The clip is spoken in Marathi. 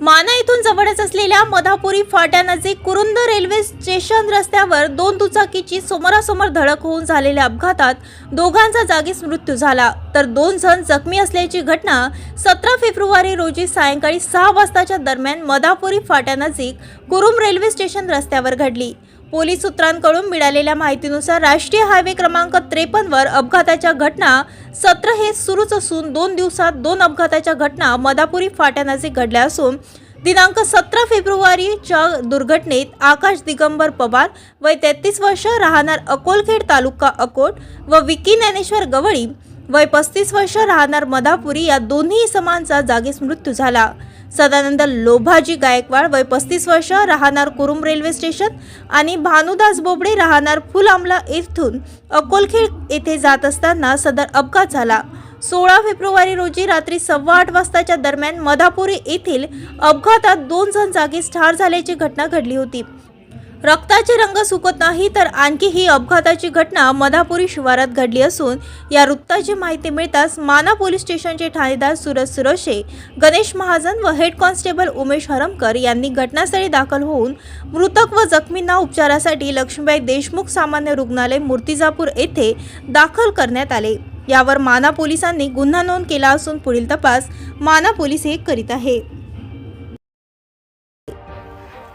माना इथून जवळच असलेल्या मधापुरी फाट्यानजीक कुरुंद रेल्वे स्टेशन रस्त्यावर दोन दुचाकीची समोरासमोर धडक होऊन झालेल्या अपघातात दोघांचा जागीच मृत्यू झाला. तर दोन जण जखमी असल्याची घटना सतरा फेब्रुवारी रोजी सायंकाळी सहा वाजताच्या दरम्यान मधापुरी फाट्यानजीक कुरुम रेल्वे स्टेशन रस्त्यावर घडली. पोलीस सूत्रांकडून मिळालेल्या माहितीनुसार राष्ट्रीय हायवे क्रमांक त्रेपन्नवर अपघाताच्या घटना सत्र हे सुरूच असून दोन दिवसात दोन अपघाताच्या घटना मदापुरी फाट्यानाचे घडल्या असून दिनांक सतरा फेब्रुवारीच्या दुर्घटनेत आकाश दिगंबर पवार वय तेहतीस वर्ष राहणार अकोलखेड तालुका अकोट व विकी ज्ञानेश्वर गवळी वय पस्तीस वर्ष राहणार मधापुरी या दोन्ही समांचा जागीच मृत्यू झाला. सदानंद लोभाजी गायकवाड वय पस्तीस वर्ष राहणार कुरुम रेल्वे स्टेशन आणि भानुदास बोबडे राहणार फुलामला येथून अकोलखेड येथे जात असताना सदर अपघात झाला. सोळा फेब्रुवारी रोजी रात्री सव्वा आठ वाजताच्या दरम्यान मधापुरी येथील अपघातात दोन जण जागीच ठार झाल्याची घटना घडली होती. रक्ताचे रंग सुकत नाही तर आणखी ही अपघाताची घटना मधापुरी शिवारात घडली असून या वृत्ताची माहिती मिळताच माना पोलीस स्टेशनचे ठाणेदार सुरज सुरशे गणेश महाजन व हेड कॉन्स्टेबल उमेश हरमकर यांनी घटनास्थळी दाखल होऊन मृतक व जखमींना उपचारासाठी लक्ष्मीबाई देशमुख सामान्य रुग्णालय मूर्तिजापूर येथे दाखल करण्यात आले. यावर माना पोलिसांनी गुन्हा नोंद केला असून पुढील तपास माना पोलीस हे करीत आहे.